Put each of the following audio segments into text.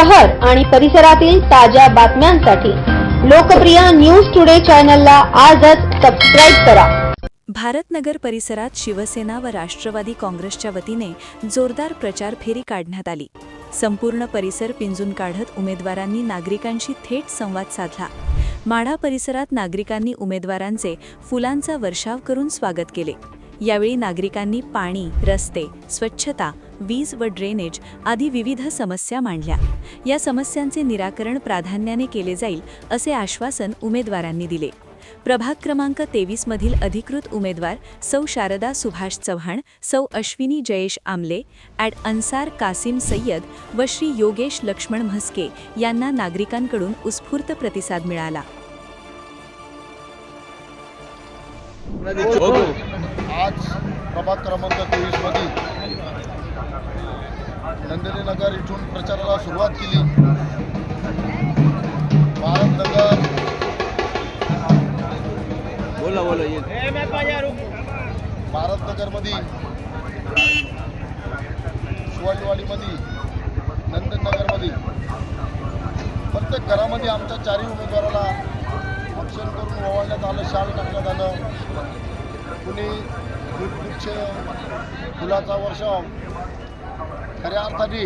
शहर आणि परिसरातील ताज्या बातम्यांसाठी लोकप्रिय न्यूज टुडे चॅनलला आजच सबस्क्राईब करा. भारतनगर परिसरात शिवसेना व राष्ट्रवादी काँग्रेसच्या वतीने जोरदार प्रचार फेरी काढण्यात आली. संपूर्ण परिसर पिंजून काढत उमेदवारांनी नागरिकांशी थेट संवाद साधला. माढा परिसरात नागरिकांनी उमेदवारांचे फुलांचा वर्षाव करून स्वागत केले. यावेळी नागरिकांनी पाणी रस्ते स्वच्छता वीज व ड्रेनेज आदी विविध समस्या मांडल्या. या समस्यांचे निराकरण प्राधान्याने केले जाईल असे आश्वासन उमेदवारांनी दिले. प्रभाग क्रमांक तेवीस मधील अधिकृत उमेदवार सौ शारदा सुभाष चव्हाण सौ अश्विनी जयेश आमले ॲड अन्सार कासिम सय्यद व श्री योगेश लक्ष्मण म्हस्के यांना नागरिकांकडून उत्स्फूर्त प्रतिसाद मिळाला. हो, हो. आज प्रभाग क्रमांक तेवीसमध्ये नंदिनी नगर इथून प्रचाराला सुरुवात केली. भारतनगर बोला बोला ये. भारतनगरमध्ये शिवाजीवाडीमध्ये नंदननगरमध्ये प्रत्येक घरामध्ये आमच्या चारही उमेदवाराला ऑप्शन करून ओवाळण्यात आलं शाल टाकण्यात आलं. कुणी वृक्ष फुलाचा वर्षाव खऱ्या अर्थाने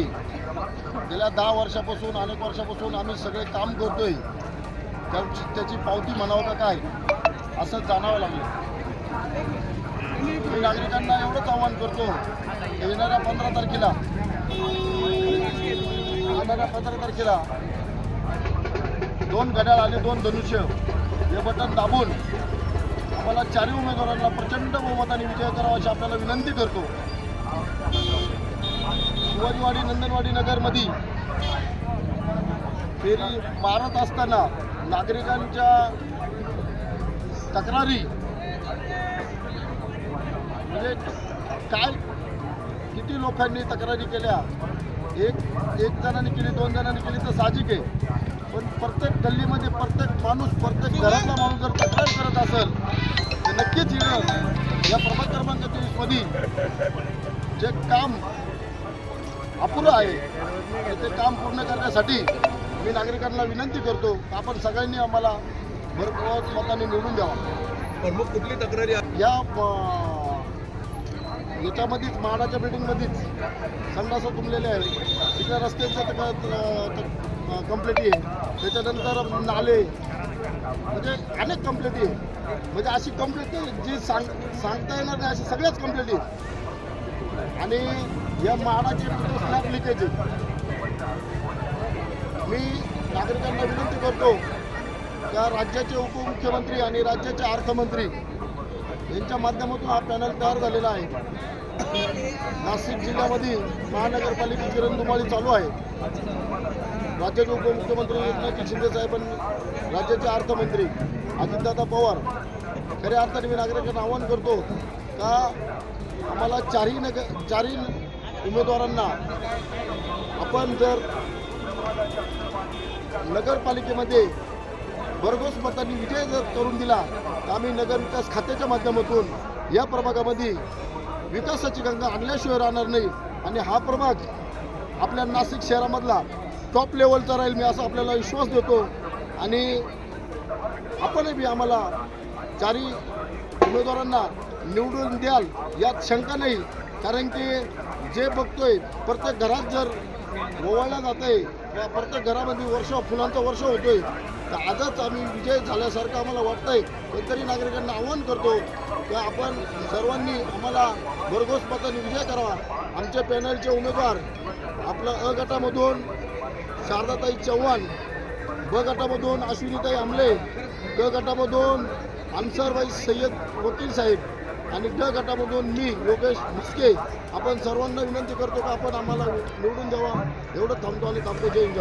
गेल्या दहा वर्षापासून अनेक वर्षापासून आम्ही सगळे काम करतोय. त्याची त्याची पावती म्हणावं का काय? असं जाणावं लागलं. मी नागरिकांना एवढंच आवाहन करतो की येणाऱ्या पंधरा तारखेला येणाऱ्या पंधरा तारखेला दोन घड्याळ आणि दोन धनुष्य हे बटन दाबून मला चारही उमेदवारांना प्रचंड बहुमताने विजय करावा अशी आपल्याला विनंती करतो. शिवाजीवाडी नंदनवाडी नगरमध्ये फेरी मारत असताना नागरिकांच्या तक्रारी. म्हणजे काय किती लोकांनी तक्रारी केल्या? एक एक जणांनी केली दोन जणांनी केली तर साहजिक आहे. पण प्रत्येक गल्लीमध्ये प्रत्येक माणूस प्रत्येक घरातला माणूस जर तक्रार करत असेल तर नक्कीच येणं या प्रभाग क्रमांक तेवीसमध्ये जे काम अपुरं आहे ते काम पूर्ण करण्यासाठी मी नागरिकांना विनंती करतो आपण सगळ्यांनी आम्हाला भरपूर मताने निवडून द्यावा प्रमुख कुठली तक्रारी? या याच्यामध्येच म्हाडाच्या बिल्डिंगमध्येच संडासं तुंबलेले आहे तिकडे रस्त्यांच्या कंप्लेटी आहे त्याच्यानंतर नाले. म्हणजे अनेक कंप्लेटी आहे म्हणजे अशी कंप्लेंटी जी सांग सांगता येणार नाही अशी सगळ्याच कंप्लेटी आणि या म्हाडाचे स्लॅब लिकेज आहे मी नागरिकांना विनंती करतो त्या राज्याचे उपमुख्यमंत्री आणि राज्याचे अर्थमंत्री यांच्या माध्यमातून हा पॅनल तयार झालेला आहे. नाशिक जिल्ह्यामध्ये महानगरपालिकेची रणधुमाळी चालू आहे. राज्याचे उपमुख्यमंत्री एकनाथ शिंदे साहेबांनी राज्याचे अर्थमंत्री अजितदादा पवार खऱ्या अर्थाने मी नागरिकांना आवाहन करतो का आम्हाला चारही नगर चारही उमेदवारांना आपण जर नगरपालिकेमध्ये भरघोस मतांनी विजय जर करून दिला तर आम्ही नगर विकास खात्याच्या माध्यमातून या प्रभागामध्ये विकासाची गंगा आणल्याशिवाय राहणार नाही. आणि हा प्रभाग आपल्या नाशिक शहरामधला टॉप लेवलचा राहील मी असा आपल्याला विश्वास देतो. आणि आपणही बी आम्हाला चारही उमेदवारांना निवडून द्याल यात शंका नाही. कारण की जे बघतोय प्रत्येक घरात जर ओवाळला जात आहे किंवा प्रत्येक घरामध्ये वर्ष फुलांचा वर्ष होतोय तर आजच आम्ही विजय झाल्यासारखं आम्हाला वाटतंय. पण नागरिकांना आव्हान करतो की आपण सर्वांनी आम्हाला भरघोस मताने विजय करावा. आमच्या पॅनलचे उमेदवार आपलं अ गटामधून शारदाताई चव्हाण ब गटामधून अश्विनीताई आमले ग गटामधून अन्सरबाई सय्यद वकील साहेब आणि ड गटामधून मी योगेश मुस्के. आपण सर्वांना विनंती करतो की आपण आम्हाला निवडून द्यावा? एवढं थांबतो आणि थांबतो. जय हिंद